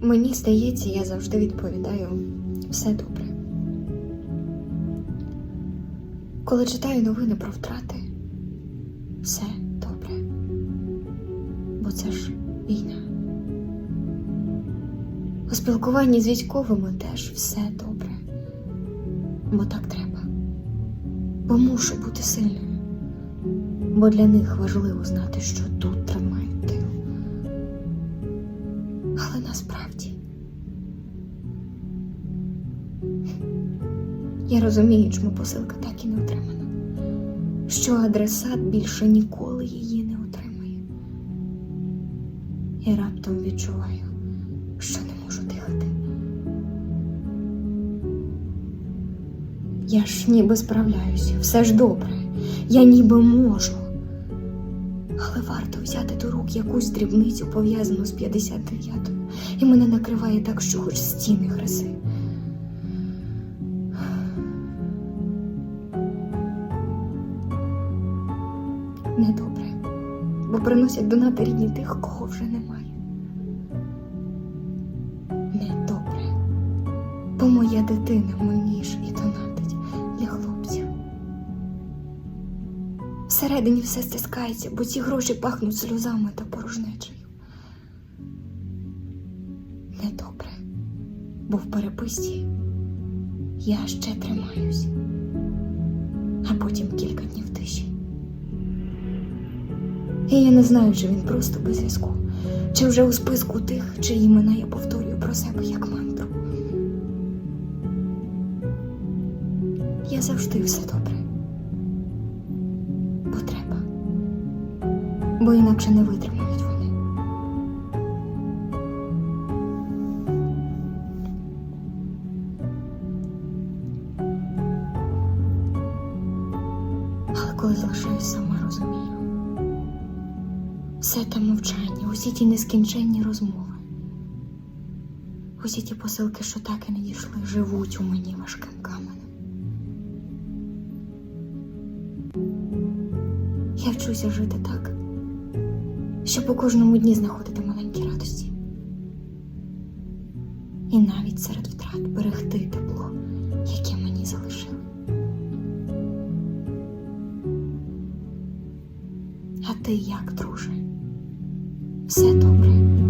Мені здається, я завжди відповідаю все добре. Коли читаю новини про втрати, все добре. Бо це ж війна. У спілкуванні з військовими теж все добре. Бо так треба. Бо мушу бути сильною. Бо для них важливо знати, що тут тримають я розумію, чому посилка так і не отримана. Що адресат більше ніколи її не отримає. І раптом відчуваю, що не можу дихати. Я ж ніби справляюсь, все ж добре. Я ніби можу. Але варто взяти до рук якусь дрібницю, пов'язану з 59-ю, і мене накриває так, що хоч стіни хреси. Недобре, бо приносять донати рідні тих, кого вже немає. Недобре, бо моя дитина ж і донатить для хлопців. Всередині все стискається, бо ці гроші пахнуть сльозами та порожнечею. Недобре, бо в переписці я ще тримаюсь, а потім кілька днів тиші. І я не знаю, чи він просто без зв'язку, чи вже у списку тих, чиї імена я повторюю про себе як мантру. Я завжди все добре. Бо треба. Бо інакше не витримають вони. Але коли залишаюсь сама, розумію. Все те мовчання, усі ті нескінченні розмови. Усі ті посилки, що так і не дійшли, живуть у мені важким каменем. Я вчуся жити так, щоб у кожному дні знаходити маленькі радості. І навіть серед втрат берегти тепло, яке мені залишили. А ти як, друже? Все добре.